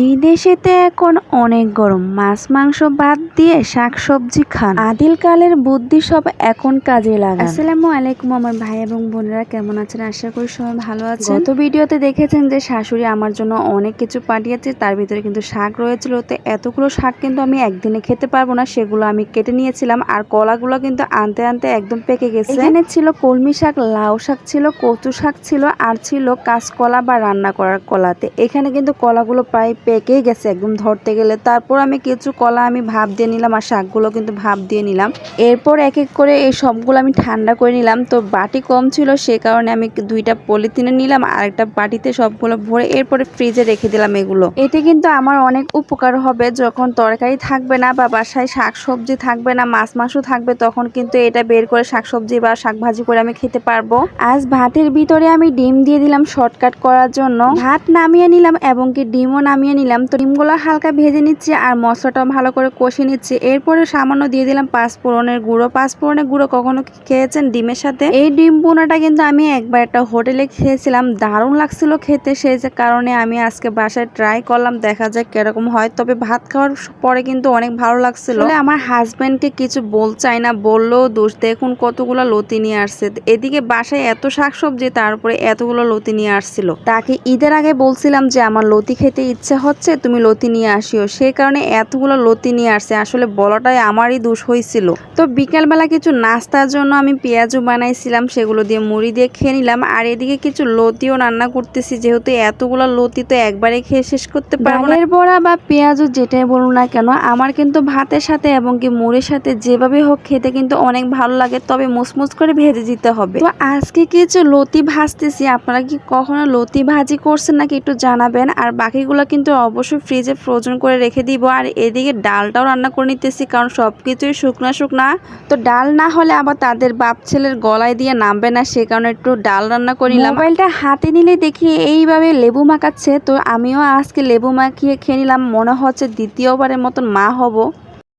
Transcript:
এই দেশেতে এখন অনেক গরম। মাছ মাংস বাদ দিয়ে শাকসবজি খান। আদিল কালের বুদ্ধি সব এখন কাজে লাগান। আসসালামু আলাইকুম আমার ভাই এবং বোনেরা কেমন আছেন? আশা করি সবাই ভালো আছেন। গত ভিডিওতে দেখেছেন যে শাশুড়ি আমার জন্য অনেক কিছু পাঠিয়েছে। তার ভিতরে কিন্তু শাক রয়েছিল তো এতগুলো শাক কিন্তু আমি একদিনে খেতে পারব না। সেগুলো আমি কেটে নিয়েছিলাম আর কলাগুলো কিন্তু আনতে আনতে একদম পেকে গেছে। এখানে ছিল কলমি শাক লাউ শাক ছিল কচু শাক ছিল আর ছিল কাঁচকলা বা রান্না করার কলাতে। এখানে কিন্তু কলাগুলো প্রায় পেকেই গেছে একদম ধরতে গেলে। তারপর আমি কিছু কলা আমি ভাপ দিয়ে নিলাম আর শাকগুলো কিন্তু ভাপ দিয়ে নিলাম। এরপর এক এক করে এই সবগুলো আমি ঠান্ডা করে নিলাম। তো বাটি কম ছিল, সে কারণে আমি দুইটা পলিথিনে নিলাম আর একটা বাটিতে সবগুলো ভরে এরপরে ফ্রিজে রেখে দিলাম এগুলো। এতে কিন্তু আমার অনেক উপকার হবে। যখন তরকারি থাকবে না বা বাসায় শাক সবজি থাকবে না, মাছ মাংস থাকবে, তখন কিন্তু এটা বের করে শাক সবজি বা শাক ভাজি করে আমি খেতে পারব। আজ ভাতের ভিতরে আমি ডিম দিয়ে দিলাম শর্টকাট করার জন্য। ভাত নামিয়ে নিলাম এবং কি ডিমও নামিয়ে নিলাম। তো ডিমগুলো হালকা ভেজে নিচ্ছি আর মশলাটাও ভালো করে কষে নিচ্ছি। এরপরে সামান্য দিয়ে দিলাম পাঁচ ফোড়নের গুঁড়ো। পাঁচ ফোড়নের গুঁড়ো কখনো খেয়েছেন ডিমের সাথে? এই ডিম বোনাটা কিন্তু আমি একবার একটা হোটেলে খেয়েছিলাম। দারুণ লাগছিল খেতে। সেই যে কারণে আমি আজকে বাসায় ট্রাই করলাম। দেখা যাক কীরকম হয়। তবে ভাত খাওয়ার পরে কিন্তু অনেক ভালো লাগছিল। আমার হাজবেন্ডকে কিছু বল চাই না। বললেও দোষ। দেখুন কতগুলো লতি নিয়ে আসছে। এদিকে বাসায় এত শাকসবজি তারপরে এতগুলো লতি নিয়ে আসছিল। তাকে ঈদের আগে বলছিলাম যে, আমার লতি খেতে ইচ্ছে হচ্ছে তুমি লতি নিয়ে আসিও। সেই কারণে এতগুলো লতি নিয়ে আসছে। আসলে বলাটাই আমারই দোষ হয়েছিল। তো বিকালবেলা কিছু নাস্তার জন্য আমি পেঁয়াজও বানাইছিলাম, সেগুলো দিয়ে মুড়ি দিয়ে খেয়ে নিলাম। আর এদিকে কিছু লতিও রান্না করতেছি, যেহেতু এতগুলো লতি তো একবারে খেয়ে শেষ করতে পারব বড়া বা পেঁয়াজও যেটাই বলুন না কেন, আমার কিন্তু ভাতের সাথে এবং কি মুড়ির সাথে যেভাবে হোক খেতে কিন্তু অনেক ভালো লাগে, তবে মুসমুস করে ভেজে দিতে হবে। তো আজকে কিছু লতি ভাজতেছি। আপনারা কি কখনো লতি ভাজি করছেন নাকি একটু জানাবেন। আর বাকিগুলো কিন্তু অবশ্যই ফ্রিজে ফ্রোজন করে রেখে দিব। আর এদিকে ডালটাও রান্না করে নিতেছি, কারণ সব কিছুই শুকনা শুকনা। তো ডাল না হলে আবার তাদের বাপ ছেলের গলায় দিয়ে নামবে না, সে কারণে একটু ডাল রান্না করে নিলাম। মোবাইলটা হাতে নিলে দেখি এইভাবে লেবু মাখাচ্ছে, তো আমিও আজকে লেবু মাখিয়ে খেয়ে নিলাম, মনে হচ্ছে দ্বিতীয়বারের মতন মা হব।